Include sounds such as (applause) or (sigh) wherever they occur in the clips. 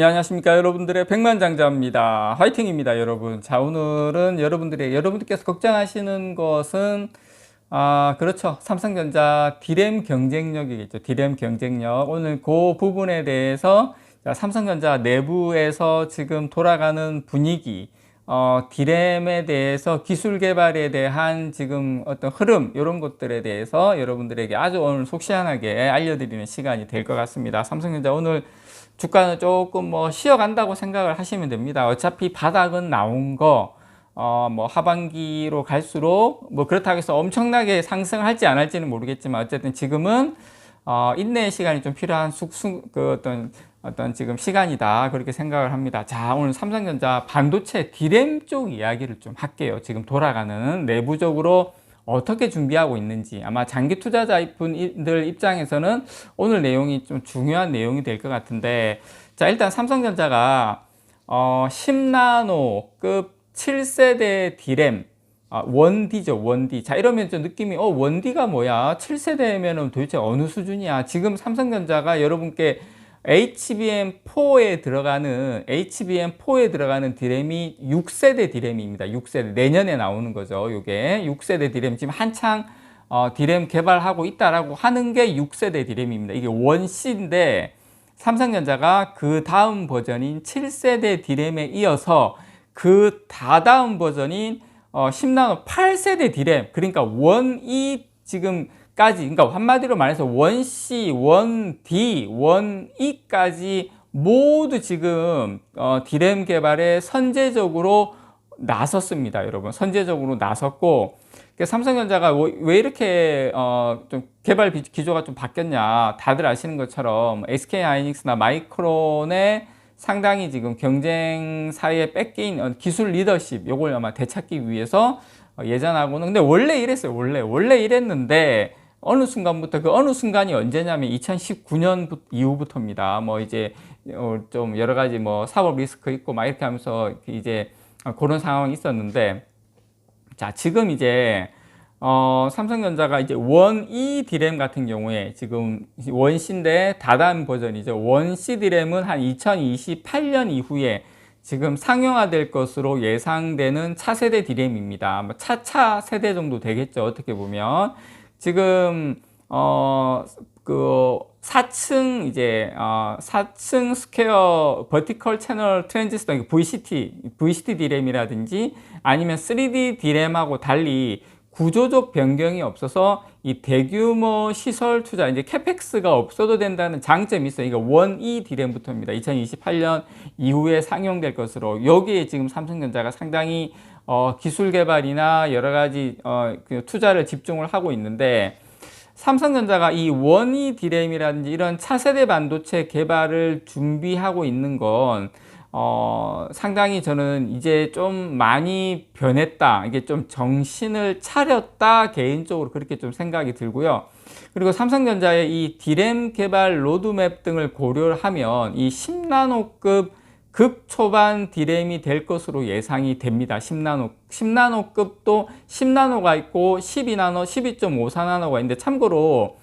예, 안녕하십니까. 여러분들의 백만장자입니다. 화이팅입니다 여러분. 자 오늘은 여러분들의 여러분들께서 걱정하시는 것은 아 그렇죠. 삼성전자 디램 경쟁력이겠죠. 디램 경쟁력. 오늘 그 부분에 대해서 자, 삼성전자 내부에서 지금 돌아가는 분위기 어, 디램에 대해서 기술 개발에 대한 지금 어떤 흐름 이런 것들에 대해서 여러분들에게 아주 오늘 속 시원하게 알려드리는 시간이 될 것 같습니다. 삼성전자 오늘 주가는 조금 뭐 쉬어간다고 생각을 하시면 됩니다. 어차피 바닥은 나온 거, 어, 뭐 하반기로 갈수록 뭐 그렇다고 해서 엄청나게 상승할지 안 할지는 모르겠지만 어쨌든 지금은 어, 인내의 시간이 좀 필요한 숙숙, 그 어떤, 어떤 지금 시간이다. 그렇게 생각을 합니다. 자, 오늘 삼성전자 반도체 디램 쪽 이야기를 좀 할게요. 지금 돌아가는 내부적으로 어떻게 준비하고 있는지 아마 장기 투자자 분들 입장에서는 오늘 내용이 좀 중요한 내용이 될 것 같은데 자 일단 삼성전자가 어 10나노급 7세대 디램 아, 원디죠, 원디. 자, 이러면 좀 느낌이, 어, 원디가 뭐야? 7세대면은 도대체 어느 수준이야? 지금 삼성전자가 여러분께 HBM4에 들어가는 HBM4에 들어가는 디램이 6세대 디램입니다. 6세대 내년에 나오는 거죠. 이게 6세대 디램 지금 한창 어, 디램 개발하고 있다라고 하는 게 6세대 디램입니다. 이게 원C인데 삼성전자가 그 다음 버전인 7세대 디램에 이어서 그 다다음 버전인 어, 10나노 8세대 디램 그러니까 원이 지금 까지 그러니까 한마디로 말해서 원C, 원D, 원E까지 모두 지금 어, 디램 개발에 선제적으로 나섰습니다, 여러분. 선제적으로 나섰고 그러니까 삼성전자가 왜 이렇게 어, 좀 개발 기조가 좀 바뀌었냐? 다들 아시는 것처럼 SK 하이닉스나 마이크론의 상당히 지금 경쟁사에 뺏긴 어, 기술 리더십 요걸 아마 되찾기 위해서 어, 예전하고는 근데 원래 이랬어요. 원래 원래 이랬는데 어느 순간부터 그 어느 순간이 언제냐면 2019년 이후부터입니다. 뭐 이제 어, 좀 여러 가지 뭐 사법 리스크 있고 막 이렇게 하면서 이제 그런 상황이 있었는데 자 지금 이제 어, 삼성전자가 이제 원2 디램 같은 경우에 지금 원C인데 다단 버전이죠. 원C 디램은 한 2028년 이후에 지금 상용화될 것으로 예상되는 차세대 디램입니다. 뭐 차차 세대 정도 되겠죠. 어떻게 보면. 지금 어 그 4층 이제 어 4층 스퀘어 버티컬 채널 트랜지스터 VCT VCT 디램이라든지 아니면 3D 디램하고 달리 구조적 변경이 없어서 이 대규모 시설 투자 이제 캐펙스가 없어도 된다는 장점이 있어요. 이거 원이 디램부터입니다. 2028년 이후에 상용될 것으로 여기에 지금 삼성전자가 상당히 어, 기술 개발이나 여러 가지 어, 그 투자를 집중을 하고 있는데 삼성전자가 이 원이 디램이라든지 이런 차세대 반도체 개발을 준비하고 있는 건 어, 상당히 저는 이제 좀 많이 변했다. 이게 좀 정신을 차렸다. 개인적으로 그렇게 좀 생각이 들고요. 그리고 삼성전자의 이 디램 개발 로드맵 등을 고려를 하면 이 10나노급 극초반 디램이 될 것으로 예상이 됩니다. 10나노, 10나노급도 10나노가 있고 12나노, 12.54나노가 있는데 참고로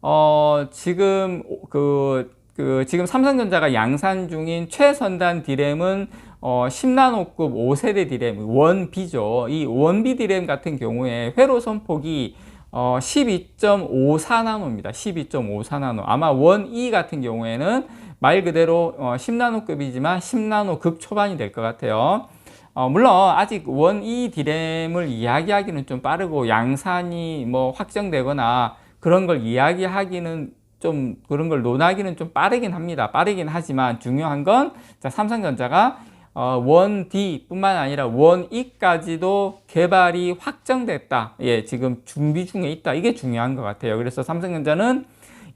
어, 지금 그, 그 지금 삼성전자가 양산 중인 최선단 디램은 어, 10나노급 5세대 디램 원비죠. 이 원비 디램 같은 경우에 회로 선 폭이 어, 12.54나노입니다. 12.54나노. 아마 원E 같은 경우에는 말 그대로 어, 10나노급이지만 10나노 극 초반이 될 것 같아요. 어, 물론 아직 원이 디램을 이야기하기는 좀 빠르고 양산이 뭐 확정되거나 그런 걸 이야기하기는 좀 그런 걸 논하기는 좀 빠르긴 합니다. 빠르긴 하지만 중요한 건 자, 삼성전자가 어, 원 D 뿐만 아니라 원 E까지도 개발이 확정됐다. 예, 지금 준비 중에 있다. 이게 중요한 것 같아요. 그래서 삼성전자는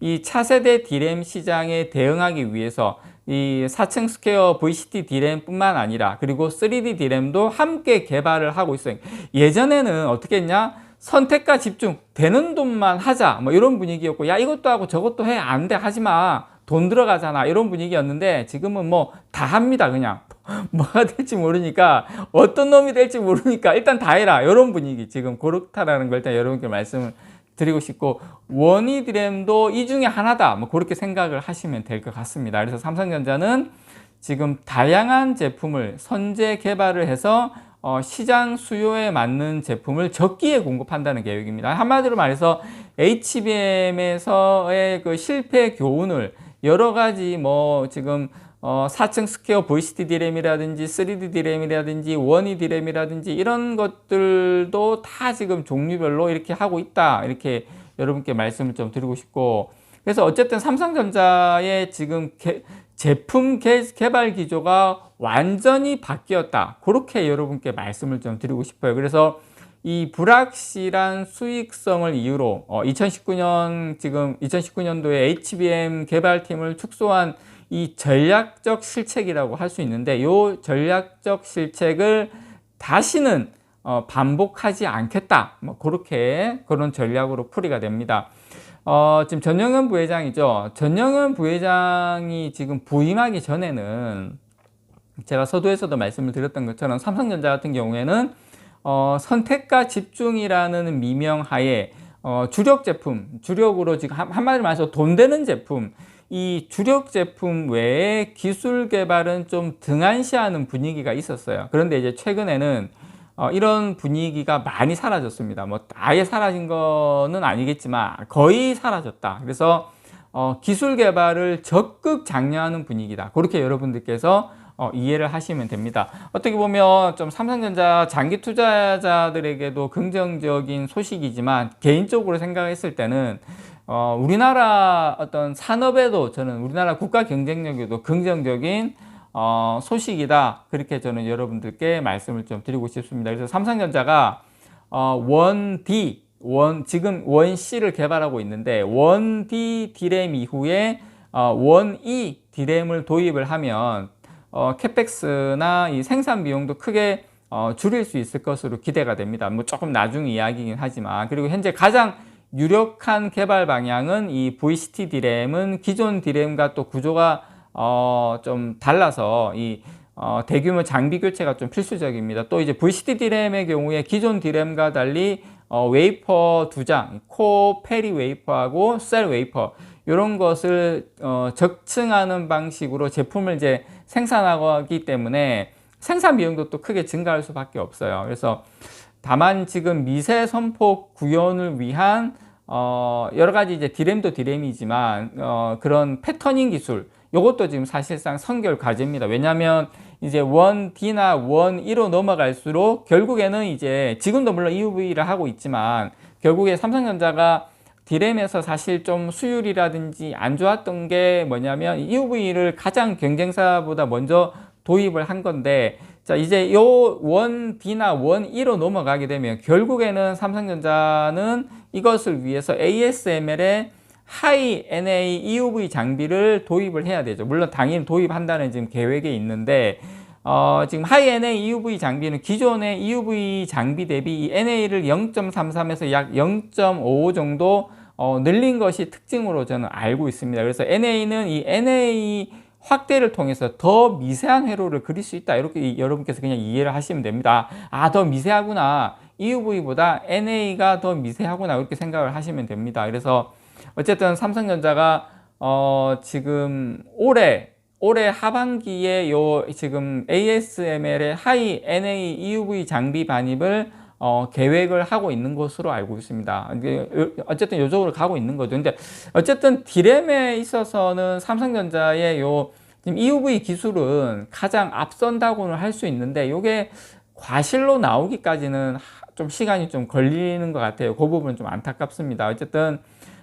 이 차세대 디램 시장에 대응하기 위해서 이 4층 스퀘어 VCT 디램뿐만 아니라 그리고 3D 디램도 함께 개발을 하고 있어요. 예전에는 어떻게 했냐? 선택과 집중, 되는 돈만 하자. 뭐 이런 분위기였고, 야, 이것도 하고 저것도 해. 안 돼. 하지 마. 돈 들어가잖아. 이런 분위기였는데, 지금은 뭐 다 합니다. 그냥. (laughs) 뭐가 될지 모르니까, 어떤 놈이 될지 모르니까, 일단 다 해라. 이런 분위기. 지금 그렇다라는 걸 일단 여러분께 말씀을 드리고 싶고 원이드램도 이 중에 하나다 뭐 그렇게 생각을 하시면 될 것 같습니다. 그래서 삼성전자는 지금 다양한 제품을 선제 개발을 해서 어, 시장 수요에 맞는 제품을 적기에 공급한다는 계획입니다. 한마디로 말해서 HBM에서의 그 실패 교훈을 여러 가지 뭐 지금 어, 4층 스퀘어 VCT 디램이라든지 3D 디램이라든지 원위 디램이라든지 이런 것들도 다 지금 종류별로 이렇게 하고 있다. 이렇게 여러분께 말씀을 좀 드리고 싶고 그래서 어쨌든 삼성전자의 지금 개, 제품 개, 개발 기조가 완전히 바뀌었다. 그렇게 여러분께 말씀을 좀 드리고 싶어요. 그래서 이 불확실한 수익성을 이유로 어, 2019년 지금 2019년도에 HBM 개발팀을 축소한 이 전략적 실책이라고 할 수 있는데 이 전략적 실책을 다시는 어, 반복하지 않겠다. 뭐 그렇게 그런 전략으로 풀이가 됩니다. 어, 지금 전영현 부회장이죠. 전영현 부회장이 지금 부임하기 전에는 제가 서두에서도 말씀을 드렸던 것처럼 삼성전자 같은 경우에는 어, 선택과 집중이라는 미명하에 어, 주력 제품, 주력으로 지금 한마디로 말해서 돈 되는 제품, 이 주력 제품 외에 기술 개발은 좀 등한시하는 분위기가 있었어요. 그런데 이제 최근에는 어, 이런 분위기가 많이 사라졌습니다. 뭐 아예 사라진 거는 아니겠지만 거의 사라졌다. 그래서 어, 기술 개발을 적극 장려하는 분위기다. 그렇게 여러분들께서 어, 이해를 하시면 됩니다. 어떻게 보면 좀 삼성전자 장기 투자자들에게도 긍정적인 소식이지만 개인적으로 생각했을 때는 어, 우리나라 어떤 산업에도 저는 우리나라 국가 경쟁력에도 긍정적인 어, 소식이다. 그렇게 저는 여러분들께 말씀을 좀 드리고 싶습니다. 그래서 삼성전자가 어, 원 D, 원, 지금 원 C를 개발하고 있는데 원 D 디램 이후에 어, 원 E 디램을 도입을 하면 어, 캐펙스나 이 생산 비용도 크게 어, 줄일 수 있을 것으로 기대가 됩니다. 뭐 조금 나중 이야기긴 하지만 그리고 현재 가장 유력한 개발 방향은 이 VCT 디램은 기존 디램과 또 구조가 어, 좀 달라서 이 어, 대규모 장비 교체가 좀 필수적입니다. 또 이제 VCT 디램의 경우에 기존 디램과 달리 어, 웨이퍼 두 장, 코 페리 웨이퍼하고 셀 웨이퍼 이런 것을 어, 적층하는 방식으로 제품을 이제 생산하기 때문에 생산 비용도 또 크게 증가할 수밖에 없어요. 그래서 다만 지금 미세 선폭 구현을 위한 어, 여러 가지 이제 디램도 디램이지만 어, 그런 패터닝 기술 이것도 지금 사실상 선결 과제입니다. 왜냐하면 이제 원 D나 원 1로 넘어갈수록 결국에는 이제 지금도 물론 EUV를 하고 있지만 결국에 삼성전자가 디램에서 사실 좀 수율이라든지 안 좋았던 게 뭐냐면 EUV를 가장 경쟁사보다 먼저 도입을 한 건데 자 이제 요 원 D나 원 1로 넘어가게 되면 결국에는 삼성전자는 이것을 위해서 ASML에 하이 NA EUV 장비를 도입을 해야 되죠. 물론 당연히 도입한다는 지금 계획에 있는데 어, 지금 하이 NA EUV 장비는 기존의 EUV 장비 대비 NA를 0.33에서 약 0.55 정도 어, 늘린 것이 특징으로 저는 알고 있습니다. 그래서 NA는 이 NA 확대를 통해서 더 미세한 회로를 그릴 수 있다. 이렇게 여러분께서 그냥 이해를 하시면 됩니다. 아, 더 미세하구나. EUV보다 NA가 더 미세하구나. 이렇게 생각을 하시면 됩니다. 그래서 어쨌든 삼성전자가 어, 지금 올해 올해 하반기에 요 지금 ASML의 하이 NA EUV 장비 반입을 어, 계획을 하고 있는 것으로 알고 있습니다. 어쨌든 요쪽으로 가고 있는 거죠. 근데 어쨌든 디램에 있어서는 삼성전자의 요 지금 EUV 기술은 가장 앞선다고는 할 수 있는데 이게 과실로 나오기까지는 좀 시간이 좀 걸리는 것 같아요. 그 부분은 좀 안타깝습니다. 어쨌든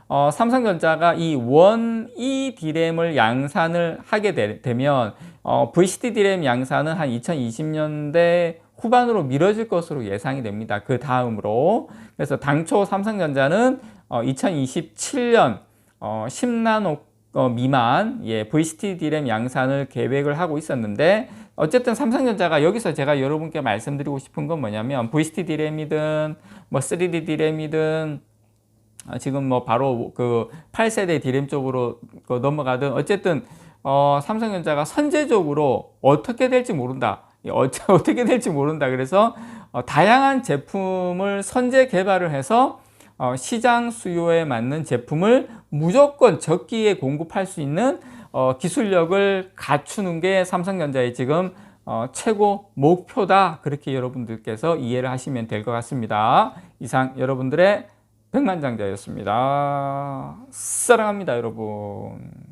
어, 삼성전자가 이 원 E 디램을 양산을 하게 되, 면 어, VCT 디램 양산은 한 2020년대 후반으로 미뤄질 것으로 예상이 됩니다. 그 다음으로 그래서 당초 삼성전자는 어, 2027년 어, 10나노 어, 미만 예, VCT 디램 양산을 계획을 하고 있었는데 어쨌든 삼성전자가 여기서 제가 여러분께 말씀드리고 싶은 건 뭐냐면 VCT 디램이든 뭐 3D 디램이든 아, 지금 뭐 바로 그 8세대 디램 쪽으로 그 넘어가든 어쨌든 어, 삼성전자가 선제적으로 어떻게 될지 모른다. (laughs) 어떻게 될지 모른다. 그래서 어, 다양한 제품을 선제 개발을 해서 어, 시장 수요에 맞는 제품을 무조건 적기에 공급할 수 있는 어, 기술력을 갖추는 게 삼성전자의 지금 어, 최고 목표다. 그렇게 여러분들께서 이해를 하시면 될 것 같습니다. 이상 여러분들의 백만장자였습니다. 사랑합니다, 여러분.